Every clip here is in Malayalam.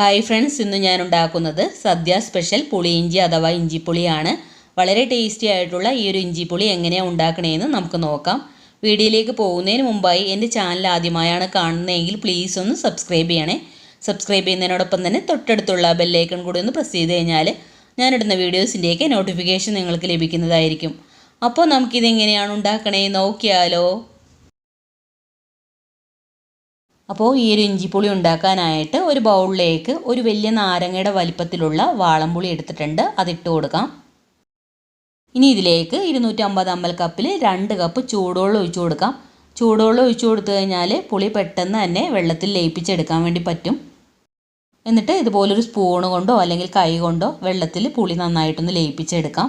ഹായ് ഫ്രണ്ട്സ് ഇന്ന് ഞാൻ ഉണ്ടാക്കുന്നത് സദ്യ സ്പെഷ്യൽ പുളി ഇഞ്ചി അഥവാ ഇഞ്ചിപ്പുളിയാണ്. വളരെ ടേസ്റ്റി ആയിട്ടുള്ള ഈ ഒരു ഇഞ്ചിപ്പുളി എങ്ങനെയാണ് ഉണ്ടാക്കണേന്ന് നമുക്ക് നോക്കാം. വീഡിയോയിലേക്ക് പോകുന്നതിന് മുമ്പായി എന്റെ ചാനൽ ആദ്യമായാണ് കാണുന്നതെങ്കിൽ പ്ലീസ് ഒന്ന് സബ്സ്ക്രൈബ് ചെയ്യണേ. സബ്സ്ക്രൈബ് ചെയ്യുന്നതിനോടൊപ്പം തന്നെ തൊട്ടടുത്തുള്ള ബെല്ലൈക്കൺ കൂടി ഒന്ന് പ്രസ് ചെയ്ത് കഴിഞ്ഞാൽ ഞാനിടുന്ന വീഡിയോസിന്റെയൊക്കെ നോട്ടിഫിക്കേഷൻ നിങ്ങൾക്ക് ലഭിക്കുന്നതായിരിക്കും. അപ്പോൾ നമുക്കിതെങ്ങനെയാണ് ഉണ്ടാക്കണേ? നോക്കിയാലോ. അപ്പോൾ ഈ ഒരു ഇഞ്ചിപ്പുളി ഉണ്ടാക്കാനായിട്ട് ഒരു ബൗളിലേക്ക് ഒരു വലിയ നാരങ്ങയുടെ വലിപ്പത്തിലുള്ള വാളംപുളി എടുത്തിട്ടുണ്ട്. അതിട്ട് കൊടുക്കാം. ഇനി ഇതിലേക്ക് ഇരുന്നൂറ്റമ്പത് അമ്പൽ കപ്പിൽ രണ്ട് കപ്പ് ചൂടുവെള്ളം ഒഴിച്ചു കൊടുക്കാം. ചൂടുവെള്ളം ഒഴിച്ചു കൊടുത്തു കഴിഞ്ഞാൽ പുളി പെട്ടെന്ന് തന്നെ വെള്ളത്തിൽ ലയിപ്പിച്ചെടുക്കാൻ വേണ്ടി പറ്റും. എന്നിട്ട് ഇതുപോലൊരു സ്പൂൺ കൊണ്ടോ അല്ലെങ്കിൽ കൈ കൊണ്ടോ വെള്ളത്തിൽ പുളി നന്നായിട്ടൊന്ന് ലയിപ്പിച്ചെടുക്കാം.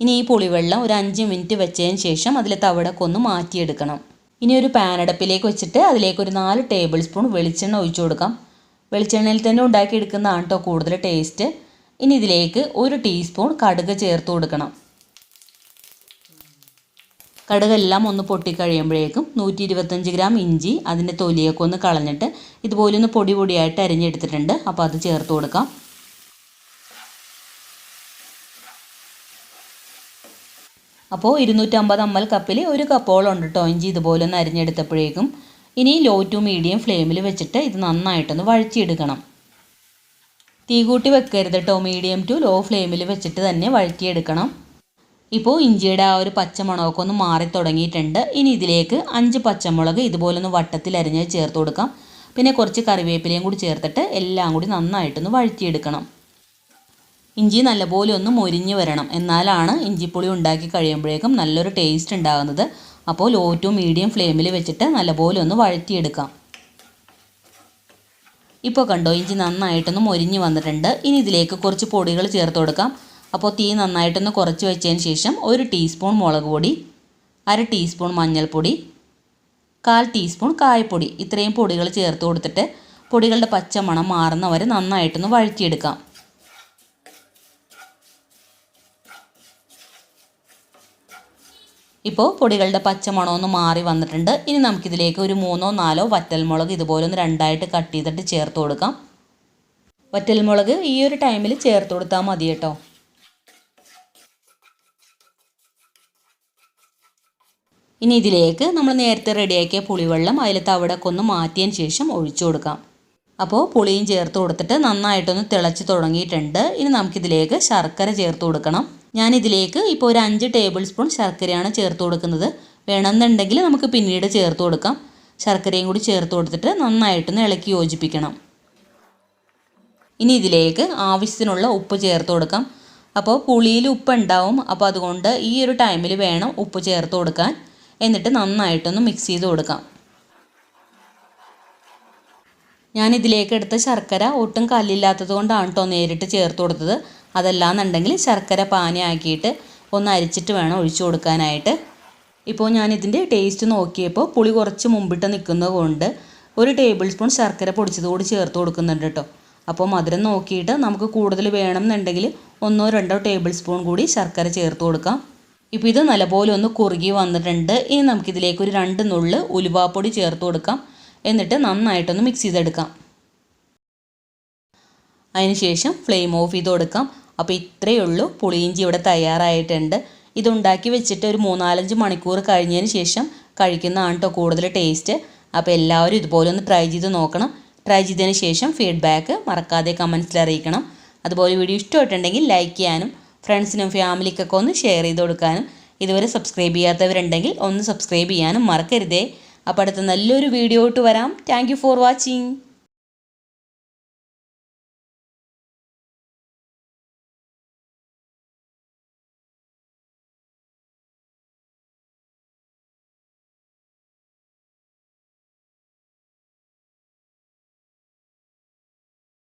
ഇനി ഈ പുളിവെള്ളം ഒരു അഞ്ച് മിനിറ്റ് വെച്ചതിന് ശേഷം അതിലെ തവിടൊക്കെ ഒന്ന് മാറ്റിയെടുക്കണം. ഇനി ഒരു പാൻ പാനടപ്പിലേക്ക് വെച്ചിട്ട് അതിലേക്ക് ഒരു നാല് ടേബിൾ സ്പൂൺ വെളിച്ചെണ്ണ ഒഴിച്ചു കൊടുക്കാം. വെളിച്ചെണ്ണയിൽ തന്നെ ഉണ്ടാക്കിയെടുക്കുന്നതാണ് കേട്ടോ കൂടുതൽ ടേസ്റ്റ് ഇനി ഇതിലേക്ക് ഒരു ടീസ്പൂൺ കടുക് ചേർത്ത് കൊടുക്കണം. കടുകെല്ലാം ഒന്ന് പൊട്ടിക്കഴിയുമ്പോഴേക്കും നൂറ്റി ഇരുപത്തഞ്ച് ഗ്രാം ഇഞ്ചി അതിന്റെ തൊലിയൊക്കെ ഒന്ന് കളഞ്ഞിട്ട് ഇതുപോലെ ഒന്ന് പൊടി പൊടിയായിട്ട് അരിഞ്ഞെടുത്തിട്ടുണ്ട്. അപ്പോൾ അത് ചേർത്ത് കൊടുക്കാം. അപ്പോൾ ഇരുന്നൂറ്റമ്പത് അമ്പൽ കപ്പിൽ ഒരു കപ്പോളം ഉണ്ട് കേട്ടോ ഇഞ്ചി ഇതുപോലെ ഒന്ന് അരിഞ്ഞെടുത്തപ്പോഴേക്കും ഇനി ലോ ടു മീഡിയം ഫ്ലെയിമിൽ വെച്ചിട്ട് ഇത് നന്നായിട്ടൊന്ന് വഴറ്റിയെടുക്കണം. തീ കൂട്ടി വെക്കരുത് കേട്ടോ മീഡിയം ടു ലോ ഫ്ലെയിമിൽ വെച്ചിട്ട് തന്നെ വഴറ്റിയെടുക്കണം. ഇപ്പോൾ ഇഞ്ചിയുടെ ആ ഒരു പച്ചമുളകൊക്കെ ഒന്ന് മാറി തുടങ്ങിയിട്ടുണ്ട്. ഇനി ഇതിലേക്ക് അഞ്ച് പച്ചമുളക് ഇതുപോലെ ഒന്ന് വട്ടത്തിൽ അരിഞ്ഞ് ചേർത്ത് കൊടുക്കാം. പിന്നെ കുറച്ച് കറിവേപ്പിലയും കൂടി ചേർത്തിട്ട് എല്ലാം കൂടി നന്നായിട്ടൊന്ന് വഴറ്റിയെടുക്കണം. ഇഞ്ചി നല്ലപോലെ ഒന്ന് മൊരിഞ്ഞ് വരണം. എന്നാലാണ് ഇഞ്ചിപ്പുളി ഉണ്ടാക്കി കഴിയുമ്പോഴേക്കും നല്ലൊരു ടേസ്റ്റ് ഉണ്ടാകുന്നത്. അപ്പോൾ ലോ ടു മീഡിയം ഫ്ലെയിമിൽ വെച്ചിട്ട് നല്ലപോലെ ഒന്ന് വഴറ്റിയെടുക്കാം. ഇപ്പോൾ കണ്ടോ ഇഞ്ചി നന്നായിട്ടൊന്ന് മൊരിഞ്ഞ് വന്നിട്ടുണ്ട്. ഇനി ഇതിലേക്ക് കുറച്ച് പൊടികൾ ചേർത്ത് കൊടുക്കാം. അപ്പോൾ തീ നന്നായിട്ടൊന്ന് കുറച്ച് വെച്ചതിന് ശേഷം ഒരു ടീസ്പൂൺ മുളക് പൊടി അര ടീസ്പൂൺ മഞ്ഞൾപ്പൊടി കാൽ ടീസ്പൂൺ കായപ്പൊടി. ഇത്രയും പൊടികൾ ചേർത്ത് കൊടുത്തിട്ട് പൊടികളുടെ പച്ചമണം മാറുന്നവരെ നന്നായിട്ടൊന്ന് വഴറ്റിയെടുക്കാം. ഇപ്പോൾ പൊടികളുടെ പച്ചമണം ഒന്ന് മാറി വന്നിട്ടുണ്ട്. ഇനി നമുക്കിതിലേക്ക് ഒരു മൂന്നോ നാലോ വറ്റൽമുളക് ഇതുപോലെ ഒന്ന് രണ്ടായിട്ട് കട്ട് ചെയ്തിട്ട് ചേർത്ത് കൊടുക്കാം. വറ്റൽമുളക് ഈ ഒരു ടൈമിൽ ചേർത്ത് കൊടുത്താൽ മതി കേട്ടോ. ഇനി ഇതിലേക്ക് നമ്മൾ നേരത്തെ റെഡിയാക്കിയ പുളിവെള്ളം അതിൽ തവിടൊക്കെ ഒന്ന് മാറ്റിയതിന് ശേഷം ഒഴിച്ചു കൊടുക്കാം. അപ്പോൾ പുളിയും ചേർത്ത് കൊടുത്തിട്ട് നന്നായിട്ടൊന്ന് തിളച്ച് തുടങ്ങിയിട്ടുണ്ട്. ഇനി നമുക്കിതിലേക്ക് ശർക്കര ചേർത്ത് കൊടുക്കണം. ഞാൻ ഇതിലേക്ക് ഇപ്പോൾ ഒരു അഞ്ച് ടേബിൾ സ്പൂൺ ശർക്കരയാണ് ചേർത്ത് കൊടുക്കുന്നത്. വേണമെന്നുണ്ടെങ്കിൽ നമുക്ക് പിന്നീട് ചേർത്ത് കൊടുക്കാം. ശർക്കരയും കൂടി ചേർത്ത് കൊടുത്തിട്ട് നന്നായിട്ടൊന്ന് ഇളക്കി യോജിപ്പിക്കണം. ഇനി ഇതിലേക്ക് ആവശ്യത്തിനുള്ള ഉപ്പ് ചേർത്ത് കൊടുക്കാം. അപ്പോൾ പുളിയിൽ ഉപ്പ് ഉണ്ടാവും അപ്പോൾ അതുകൊണ്ട് ഈ ഒരു ടൈമിൽ വേണം ഉപ്പ് ചേർത്ത് കൊടുക്കാൻ. എന്നിട്ട് നന്നായിട്ടൊന്ന് മിക്സ് ചെയ്ത് കൊടുക്കാം. ഞാൻ ഇതിലേക്ക് എടുത്ത ശർക്കര ഒട്ടും കല്ലില്ലാത്തത് കൊണ്ടാണ് കേട്ടോ നേരിട്ട് ചേർത്ത് കൊടുത്തത്. അതല്ലാന്നുണ്ടെങ്കിൽ ശർക്കര പാനിയാക്കിയിട്ട് ഒന്ന് അരിച്ചിട്ട് വേണം ഒഴിച്ചു കൊടുക്കാനായിട്ട്. ഇപ്പോൾ ഞാനിതിന്റെ ടേസ്റ്റ് നോക്കിയപ്പോൾ പുളി കുറച്ച് മുമ്പിട്ട് നിൽക്കുന്നത് കൊണ്ട് ഒരു ടേബിൾ സ്പൂൺ ശർക്കര പൊടിച്ചത് കൂടി ചേർത്ത് കൊടുക്കുന്നുണ്ട് കേട്ടോ. അപ്പോൾ മധുരം നോക്കിയിട്ട് നമുക്ക് കൂടുതൽ വേണം എന്നുണ്ടെങ്കിൽ ഒന്നോ രണ്ടോ ടേബിൾ സ്പൂൺ കൂടി ശർക്കര ചേർത്ത് കൊടുക്കാം. ഇപ്പോൾ ഇത് നല്ലപോലെ ഒന്ന് കുറുകി വന്നിട്ടുണ്ട്. ഇനി നമുക്കിതിലേക്ക് ഒരു രണ്ട് നുള്ള് ഉലുവാപ്പൊടി ചേർത്ത് കൊടുക്കാം. എന്നിട്ട് നന്നായിട്ടൊന്ന് മിക്സ് ചെയ്തെടുക്കാം. അതിനുശേഷം ഫ്ലെയിം ഓഫ് ചെയ്ത് കൊടുക്കാം. അപ്പോൾ ഇത്രയേ ഉള്ളൂ. പുളിയിഞ്ചി ഇവിടെ തയ്യാറായിട്ടുണ്ട്. ഇതുണ്ടാക്കി വെച്ചിട്ട് ഒരു മൂന്നാലഞ്ച് മണിക്കൂർ കഴിഞ്ഞതിന് ശേഷം കഴിക്കുന്നതാണ് കേട്ടോ കൂടുതൽ ടേസ്റ്റ്. അപ്പോൾ എല്ലാവരും ഇതുപോലെ ഒന്ന് ട്രൈ ചെയ്ത് നോക്കണം. ട്രൈ ചെയ്തതിന് ശേഷം ഫീഡ്ബാക്ക് മറക്കാതെ കമൻസിൽ അറിയിക്കണം. അതുപോലെ വീഡിയോ ഇഷ്ടമായിട്ടുണ്ടെങ്കിൽ ലൈക്ക് ചെയ്യാനും ഫ്രണ്ട്സിനും ഫാമിലിക്കൊക്കെ ഒന്ന് ഷെയർ ചെയ്ത് കൊടുക്കാനും ഇതുവരെ സബ്സ്ക്രൈബ് ചെയ്യാത്തവരുണ്ടെങ്കിൽ ഒന്ന് സബ്സ്ക്രൈബ് ചെയ്യാനും മറക്കരുതേ. അപ്പോൾ അടുത്ത നല്ലൊരു വീഡിയോ ഇട്ട് വരാം. Thank for watching